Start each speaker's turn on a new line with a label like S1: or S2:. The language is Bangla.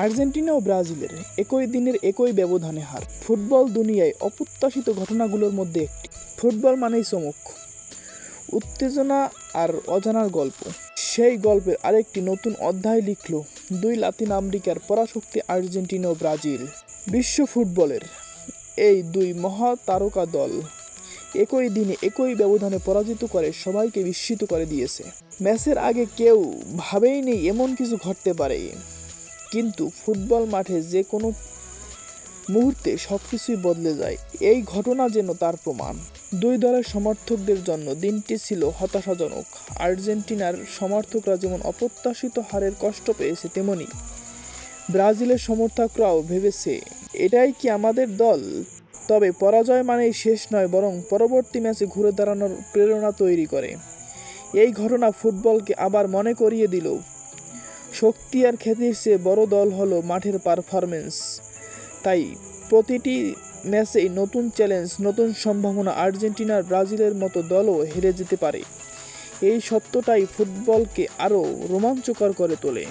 S1: আর্জেন্টিনা ও ব্রাজিলের একই দিনের একই ব্যবধানে হার। ফুটবল দুনিয়ায় অপ্রত্যাশিত ঘটনাগুলোর মধ্যে একটি। ফুটবল মানেই চমক, উত্তেজনা আর অজানার গল্প। সেই গল্পের আরেকটি নতুন অধ্যায় লিখল দুই লাতিন আমেরিকার পরাশক্তি আর্জেন্টিনা ও ব্রাজিল। বিশ্ব ফুটবলের এই দুই মহা তারকা দল একই দিনে একই ব্যবধানে পরাজিত করে সবাইকে বিস্মিত করে দিয়েছে। ম্যাচের আগে কেউ ভাবেই নেই এমন কিছু ঘটতে পারে। কিন্তু ফুটবল মাঠে যে কোনো মুহূর্তে সব কিছুই বদলে যায়। এই ঘটনা যেন তার প্রমাণ। দুই দলের সমর্থকদের জন্য দিনটি ছিল হতাশাজনক। আর্জেন্টিনার সমর্থকরা যেমন অপ্রত্যাশিত হারের কষ্ট পেয়েছে, তেমনি ব্রাজিলের সমর্থকরাও ভেবেছে, এটাই কি আমাদের দল? তবে পরাজয় মানেই শেষ নয়, বরং পরবর্তী ম্যাচে ঘুরে দাঁড়ানোর প্রেরণা তৈরি করে। এই ঘটনা ফুটবলকে আবার মনে করিয়ে দিল। শক্তি আর খ্যাতির চেয়ে বড় দল হলো মাঠের পারফরমেন্স তাই প্রতিটি ম্যাচেই নতুন চ্যালেঞ্জ নতুন সম্ভাবনা আর্জেন্টিনার ব্রাজিলের মতো দলও হেরে যেতে পারে। এই সত্যটাই ফুটবলকে আরও রোমাঞ্চকর করে তোলে।